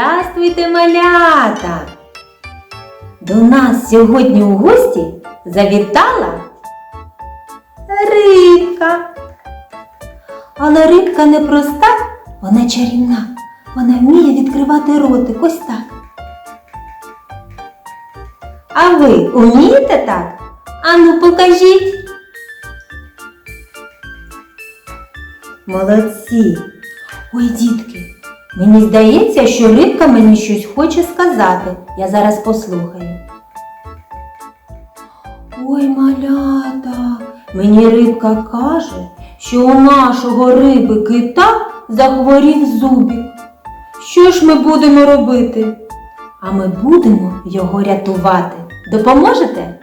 Здравствуйте, малята! До нас сьогодні у гості завітала рибка. Але рибка не проста, вона чарівна. Вона вміє відкривати ротик ось так. А ви вмієте так? Ану, покажіть. Молодці. Ой, дітки, мені здається, що рибка мені щось хоче сказати. Я зараз послухаю. Ой, малята, мені рибка каже, що у нашого риби кита захворів зубик. Що ж ми будемо робити? А ми будемо його рятувати. Допоможете?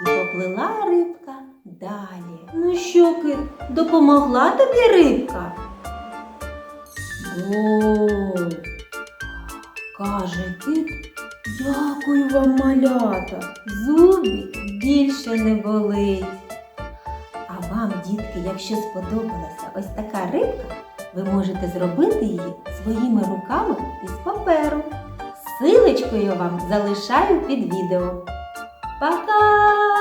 І поплила рибка далі. Ну що, кит, допомогла тобі рибка? О, каже кит, дякую вам, малята. Зубик більше не болить. А вам, дітки, якщо сподобалася ось така рибка, ви можете зробити її своїми руками із паперу. Силочку я вам залишаю під відео. バイバイ。